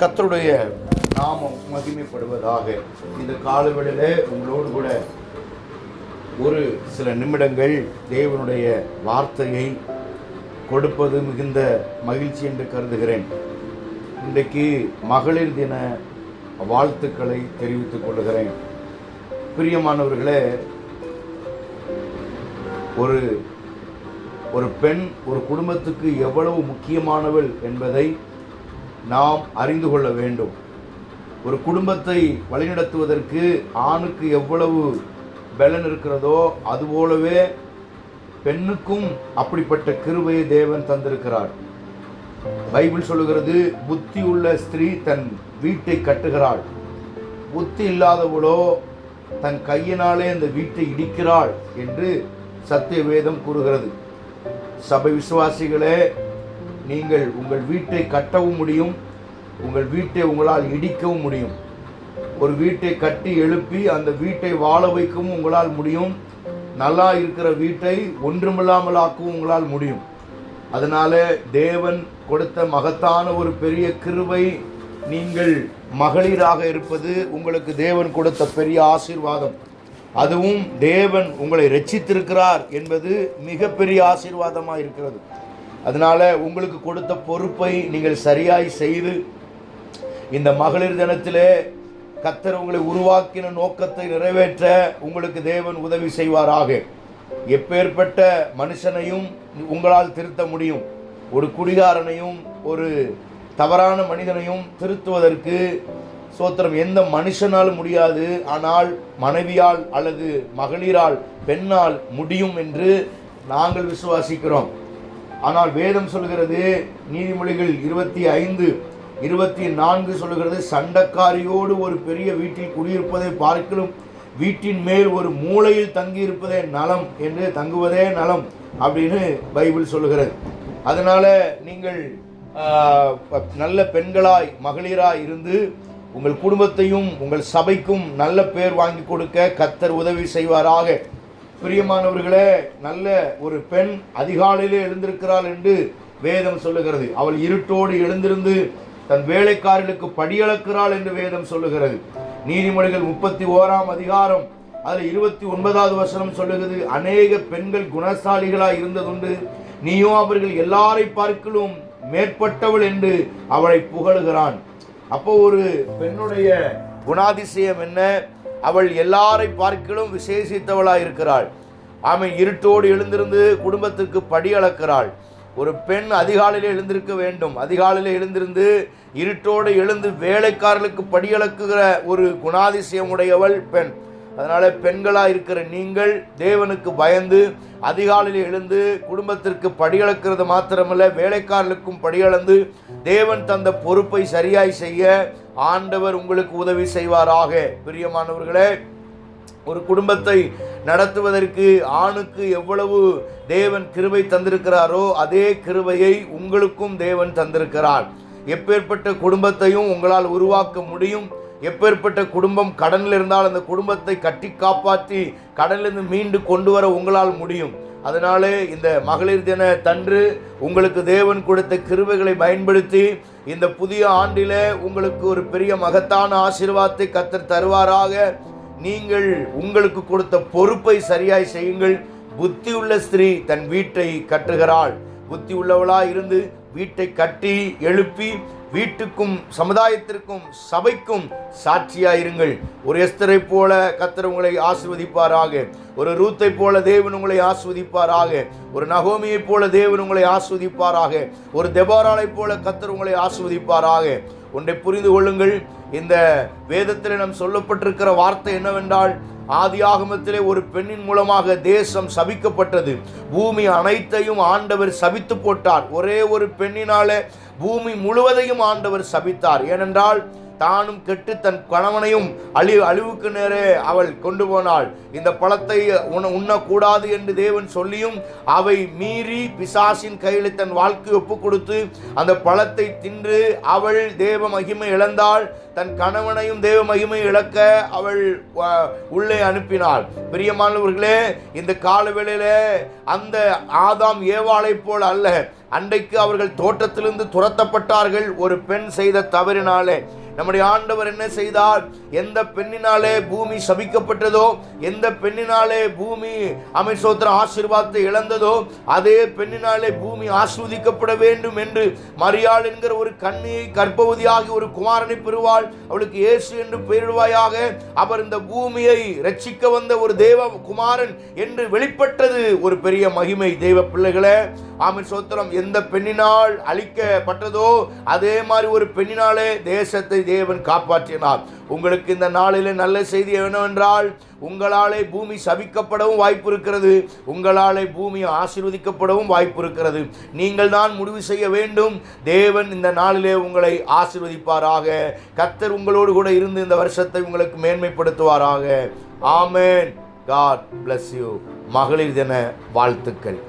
கத்தருடைய நாமம் மகிமைப்படுவதாக இந்த காலவெளியில் உங்களோடு கூட ஒரு சில நிமிடங்கள் தேவனுடைய வார்த்தையை கொடுப்பது மிகுந்த மகிழ்ச்சி என்று கருதுகிறேன். இன்றைக்கு மகளிர் தின வாழ்த்துக்களை தெரிவித்துக் கொள்கிறேன். பிரியமானவர்களே ஒரு ஒரு பெண் ஒரு குடும்பத்துக்கு எவ்வளவு முக்கியமானவள் என்பதை நாம் அறிந்து கொள்ள வேண்டும். ஒரு குடும்பத்தை வழிநடத்துவதற்கு ஆணுக்கு எவ்வளவு பலன் இருக்கிறதோ அதுபோலவே பெண்ணுக்கும் அப்படிப்பட்ட கிருபையை தேவன் தந்திருக்கிறார். பைபிள் சொல்லுகிறது புத்தி உள்ள ஸ்திரீ தன் வீட்டை கட்டுகிறாள். புத்தி இல்லாதவளோ தன் கையினாலே அந்த வீட்டை இடிக்கிறாள் என்று சத்திய வேதம் கூறுகிறது. சபை விசுவாசிகளே நீங்கள் உங்கள் வீட்டை கட்டவும் முடியும். உங்கள் வீட்டை உங்களால் இடிக்கவும் முடியும். ஒரு வீட்டை கட்டி எழுப்பி அந்த வீட்டை வாழ வைக்கவும் உங்களால் முடியும். நல்லா இருக்கிற வீட்டை ஒன்றுமில்லாமல் ஆக்கவும் உங்களால் முடியும். அதனால தேவன் கொடுத்த மகத்தான ஒரு பெரிய கிருவை நீங்கள் மகளிராக இருப்பது உங்களுக்கு தேவன் கொடுத்த பெரிய ஆசீர்வாதம். அதுவும் தேவன் உங்களை ரட்சித்திருக்கிறார் என்பது மிகப்பெரிய ஆசீர்வாதமாக இருக்கிறது அதனால உங்களுக்கு கொடுத்த பொறுப்பை நீங்கள் சரியாய் செய்து இந்த மகளிர் தினத்திலே கத்தர் உங்களை உருவாக்கின நோக்கத்தை நிறைவேற்ற உங்களுக்கு தேவன் உதவி செய்வாராக. எப்பேற்பட்ட மனுஷனையும் உங்களால் திருத்த முடியும். ஒரு குடிகாரனையும் ஒரு தவறான மனிதனையும் திருத்துவதற்கு சோத்திரம் எந்த மனுஷனாலும் முடியாது. ஆனால் மனைவியால் அல்லது மகளிரால் பெண்ணால் முடியும் என்று நாங்கள் விசுவாசிக்கிறோம். ஆனால் வேதம் சொல்கிறது நீதிமொழிகள் இருபத்தி ஐந்து இருபத்தி நான்கு சொல்லுகிறது சண்டக்காரியோடு ஒரு பெரிய வீட்டில் குடியிருப்பதை பார்க்கலும் வீட்டின் மேல் ஒரு மூலையில் தங்கியிருப்பதே நலம் என்று தங்குவதே நலம் அப்படின்னு பைபிள் சொல்லுகிறது. அதனால் நீங்கள் நல்ல பெண்களாய் மகளிராய் இருந்து உங்கள் குடும்பத்தையும் உங்கள் சபைக்கும் நல்ல பேர் வாங்கி கொடுக்க கத்தர் உதவி செய்வாராக. பிரியமானவர்களே நல்ல ஒரு பெண் அதிகாலையிலே எழுந்திருக்கிறாள் என்று வேதம் சொல்லுகிறது. அவள் இருட்டோடு எழுந்திருந்து தன் வேலைக்காரர்களுக்கு படியளக்கிறாள் என்று வேதம் சொல்லுகிறது. நீதிமொழிகள் முப்பத்தி ஓராம் அதிகாரம் அதில் இருபத்தி ஒன்பதாவது வசனம் சொல்லுகிறது அநேக பெண்கள் குணசாலிகளாக இருந்ததுண்டு. நீயோ அவர்கள் எல்லாரை பார்க்கலும் மேற்பட்டவள் என்று அவளை புகழுகிறான். அப்போ ஒரு பெண்ணுடைய குணாதிசயம் என்ன? அவள் எல்லாரை பார்க்கிலும் விசேஷித்தவளாய் இருக்கிறாள். ஆமை இருட்டோடு எழுந்திருந்து குடும்பத்திற்கு படி அளக்கிறாள். ஒரு பெண் அதிகாலையில் எழுந்திருக்க வேண்டும். அதிகாலையில் எழுந்திருந்து இருட்டோடு எழுந்து வேலைக்காரர்களுக்கு படியளக்குகிற ஒரு குணாதிசயம் உடையவள் பெண். அதனால் பெண்களாக இருக்கிற நீங்கள் தேவனுக்கு பயந்து அதிகாலையில் எழுந்து குடும்பத்திற்கு படியளக்கிறது மாத்திரமல்ல வேலைக்காரர்களுக்கும் படியளந்து தேவன் தந்த பொறுப்பை சரியாய் செய்ய ஆண்டவர் உங்களுக்கு உதவி செய்வாராக. பிரியமானவர்களே ஒரு குடும்பத்தை நடத்துவதற்கு ஆணுக்கு எவ்வளவு தேவன் கிருபை தந்திருக்கிறாரோ அதே கிருபையை உங்களுக்கும் தேவன் தந்திருக்கிறார். எப்பேற்பட்ட குடும்பத்தையும் உங்களால் உருவாக்க முடியும். எப்பேற்பட்ட குடும்பம் கடனில் இருந்தால் அந்த குடும்பத்தை கட்டி காப்பாற்றி கடனிலிருந்து மீண்டு கொண்டு வர உங்களால் முடியும். அதனாலே இந்த மகளிர் தின தன்று உங்களுக்கு தேவன் கொடுத்த கிருவைகளை பயன்படுத்தி இந்த புதிய ஆண்டிலே உங்களுக்கு ஒரு பெரிய மகத்தான ஆசீர்வாதத்தை கத்தர் தருவாராக. நீங்கள் உங்களுக்கு கொடுத்த பொறுப்பை சரியாய் செய்யுங்கள். புத்தி உள்ள ஸ்திரீ தன் வீட்டை கட்டுகிறாள். புத்தி உள்ளவளாய் இருந்து வீட்டை கட்டி எழுப்பி வீட்டுக்கும் சமுதாயத்திற்கும் சபைக்கும் சாட்சியாயிருங்கள். ஒரு எஸ்தரை போல கத்தர் உங்களை ஆசிர்வதிப்பாராக. ஒரு ரூத்தை போல தேவன் உங்களை ஆஸ்வதிப்பாராக ஒரு நகோமியை போல தேவன் உங்களை ஆஸ்வதிப்பாராக ஒரு தெபாராலை போல கத்தர் உங்களை ஆஸ்வதிப்பாராக ஒன்றை புரிந்து கொள்ளுங்கள். இந்த வேதத்தில் நம் சொல்லப்பட்டிருக்கிற வார்த்தை என்னவென்றால் ஆதியாகமத்திலே ஒரு பெண்ணின் மூலமாக தேசம் சபிக்கப்பட்டது. பூமி அனைத்தையும் ஆண்டவர் சபித்து போட்டார். ஒரே ஒரு பெண்ணினாலே பூமி முழுவதையும் ஆண்டவர் சபித்தார். ஏனென்றால் தானும் கெட்டு தன் கணவனையும் அழி அழிவுக்கு நேரே அவள் கொண்டு போனாள். இந்த பழத்தை உண உண்ணக்கூடாது என்று தேவன் சொல்லியும் அவை மீறி பிசாசின் கையில் தன் வாழ்க்கை ஒப்பு கொடுத்து அந்த பழத்தை தின்று அவள் தேவ மகிமை இழந்தாள். தன் கணவனையும் தேவ மகிமை இழக்க அவள் உள்ளே அனுப்பினாள். பிரியமானவர்களே இந்த காலவேளையிலே அந்த ஆதாம் ஏவாளை போல் அல்ல. அன்றைக்கு அவர்கள் தோட்டத்திலிருந்து துரத்தப்பட்டார்கள். ஒரு பெண் செய்த தவறினாலே நம்முடைய ஆண்டவர் என்ன செய்தார்? எந்த பெண்ணினாலே பூமி சபிக்கப்பட்டதோ எந்த பெண்ணினாலே பூமி அமைச்சோத்திர ஆசீர்வாதத்தை இழந்ததோ அதே பெண்ணினாலே பூமி ஆஸ்வதிக்கப்பட வேண்டும் என்று மரியாள் என்கிற ஒரு கண்ணியை கர்ப்பவதியாகி ஒரு குமாரனை பெறுவாள். அவளுக்கு இயேசு என்று பெயரிடுவாயாக. அவர் இந்த பூமியை ரட்சிக்க வந்த ஒரு தேவ குமாரன் என்று வெளிப்பட்டது ஒரு பெரிய மகிமை. தெய்வ பிள்ளைகளே ஆமின் சோத்திரம் எந்த பெண்ணினால் அழிக்கப்பட்டதோ அதே மாதிரி ஒரு பெண்ணினாலே தேசத்தை தேவன் காப்பாற்றினார். உங்களுக்கு இந்த நாளிலே நல்ல செய்தி என்னவென்றால் உங்களாலே பூமி சபிக்கப்படவும் வாய்ப்பு இருக்கிறது உங்களாலே பூமி ஆசீர்வதிக்கப்படவும் வாய்ப்பு இருக்கிறது நீங்கள் தான் முடிவு செய்ய வேண்டும். தேவன் இந்த நாளிலே உங்களை ஆசீர்வதிப்பாராக. கத்தர் உங்களோடு கூட இருந்து இந்த வருஷத்தை உங்களுக்கு மேன்மைப்படுத்துவாராக. ஆமென். காட் பிளஸ் யூ மகளிர் தின வாழ்த்துக்கள்.